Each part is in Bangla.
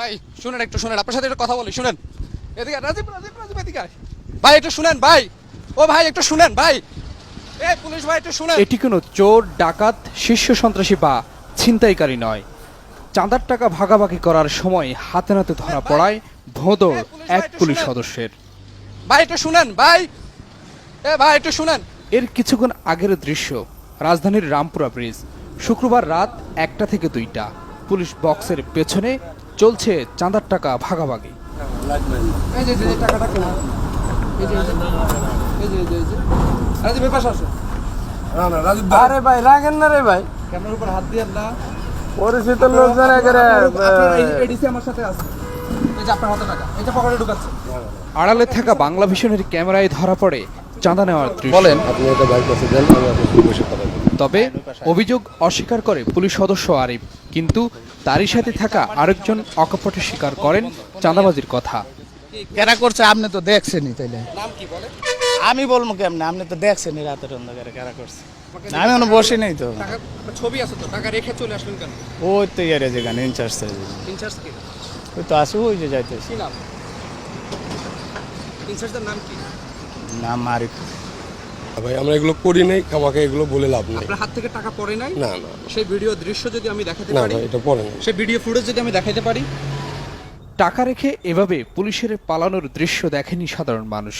ভাই শুনেন একটু শুনেন আপনার সাথে একটু কথা বলি শুনেন। এদিকে রাজীব রাজীব রাজীব এদিকে ভাই একটু শুনেন ভাই। ও ভাই একটু শুনেন ভাই। এ পুলিশ ভাই একটু শুনেন। এটি কোনো চোর ডাকাত শীর্ষ সন্ত্রাসী বা ছিনতাইকারী নয়। চাঁদার টাকা ভাগাভাগি করার সময় হাতে নাতে ধরা পড়ায় ভোঁদড় এক পুলিশ সদস্যের। ভাই একটু শুনেন ভাই। এ ভাই একটু শুনেন। এর কিছুক্ষণ আগের দৃশ্য রাজধানীর রামপুরা ব্রিজ। শুক্রবার রাত একটা থেকে দুইটা। পুলিশ বক্সের পেছনে চলছে চাঁদার টাকা ভাগাভাগি। আরে ভাই রাখেন না রে ভাই। ক্যামেরার উপর হাত দিয়ে না। পরিচিত লোকজন আমার সাথে আছে। আড়ালে থাকা বাংলা ভিশনের ক্যামেরায় ধরা পড়ে চাঁদা নেওয়ার বলেন তবে অভিযোগ অস্বীকার করে পুলিশ সদস্য আরিফ। কিন্তু তারই সাথে থাকা আরেকজন অকপটে স্বীকার করেন চাঁদাবাজির কথা। কেনা করছে আপনি তো দেখছেনই তাইলে। নাম কি বলে আমি বলব কেমনে? আপনি তো দেখছেন রাতের অন্ধকারে কেনা করছে। আমি কোনো বসি নেই তো। ছবি আছে তো টাকা রেখে চলে আসলেন কেন? ওই তো ইয়ারে যেখানে ইনচার্জ ইনচার্জ কি? ওই তো আসে ওই যে যাইতেছে। কি নাম? ইনচার্জের নাম কি? নাম মারি ভাই আমরা এগুলো করি নাই আমাকে এগুলো বলে লাভ নেই। আপনার হাত থেকে টাকা পড়ে নাই? না না। সেই ভিডিও দৃশ্য যদি আমি দেখাতে পারি? ভাই এটা পরে নাই। সেই ভিডিও ফুটেজ যদি আমি দেখাতে পারি? টাকা রেখে এভাবে পুলিশের পালানোর দৃশ্য দেখেনি সাধারণ মানুষ।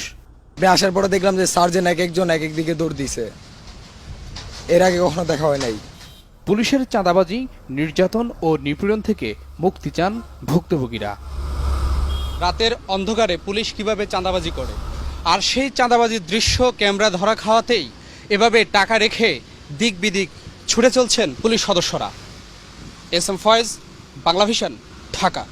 আমি আসার পরে দেখলাম যে সার্জেন এক একজন এক এক দিকে দৌড় দিছে। এর আগে কখনো দেখা হয় নাই। পুলিশের চাঁদাবাজি নির্যাতন ও নিপীড়ন থেকে মুক্তি চান ভুক্তভোগীরা। রাতের অন্ধকারে পুলিশ কীভাবে চাঁদাবাজি করে? আর সেই চাঁদাবাজির দৃশ্য ক্যামেরা ধরা খাওয়াতেই এভাবে টাকা রেখে দিক বিদিক ছুটে চলছেন পুলিশ সদস্যরা। S M Faiz Banglavision Dhaka.